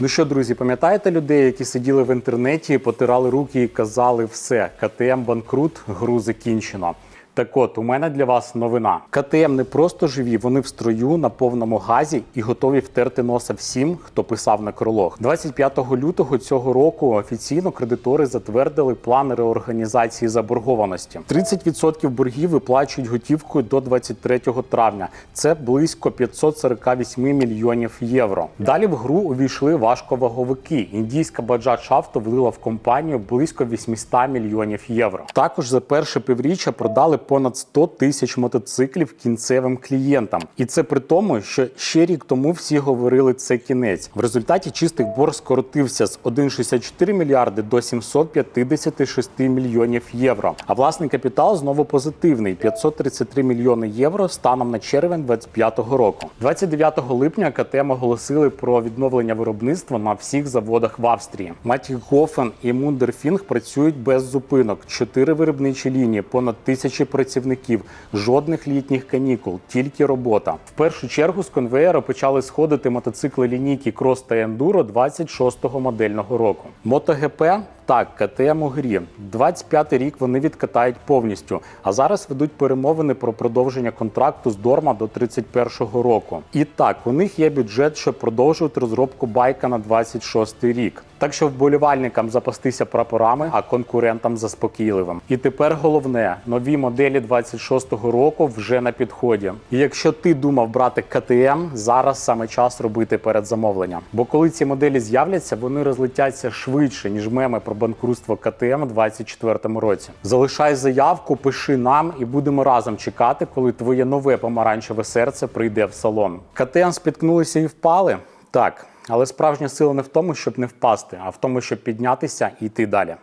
Ну що, друзі, пам'ятаєте людей, які сиділи в інтернеті, потирали руки і казали все, КТМ банкрут, гру закінчено. Так от, у мене для вас новина. КТМ не просто живі, вони в строю на повному газі і готові втерти носа всім, хто писав на некролог. 25 лютого цього року офіційно кредитори затвердили план реорганізації заборгованості. 30% боргів виплачують готівкою до 23 травня. Це близько 548 мільйонів євро. Далі в гру увійшли важковаговики. Індійська Bajaj Auto влила в компанію близько 800 мільйонів євро. Також за перше півріччя продали понад 100 тисяч мотоциклів кінцевим клієнтам, і це при тому, що ще рік тому всі говорили це кінець. В результаті чистий борг скоротився з 1,64 мільярди до 756 мільйонів євро. А власний капітал знову позитивний 533 мільйони євро станом на червень 2025 року. 29 липня КТМ оголосили про відновлення виробництва на всіх заводах в Австрії. Матігофен і Мундерфінг працюють без зупинок. Чотири виробничі лінії, понад тисячі працівників, жодних літніх канікул, тільки робота. В першу чергу з конвеєра почали сходити мотоцикли лінійки Cross та Enduro 26-го модельного року. MotoGP так, КТМ у грі. 25-й рік вони відкатають повністю. А зараз ведуть перемовини про продовження контракту з Дорма до 31-го року. І так, у них є бюджет, щоб продовжувати розробку байка на 26-й рік. Так що вболівальникам запастися прапорами, а конкурентам заспокійливим. І тепер головне: нові моделі 26-го року вже на підході. І якщо ти думав брати КТМ, зараз саме час робити передзамовлення. Бо коли ці моделі з'являться, вони розлетяться швидше, ніж меми про банкрутство КТМ у 24-му році. Залишай заявку, пиши нам, і будемо разом чекати, коли твоє нове помаранчеве серце прийде в салон. КТМ спіткнулися і впали? Так. Але справжня сила не в тому, щоб не впасти, а в тому, щоб піднятися і йти далі.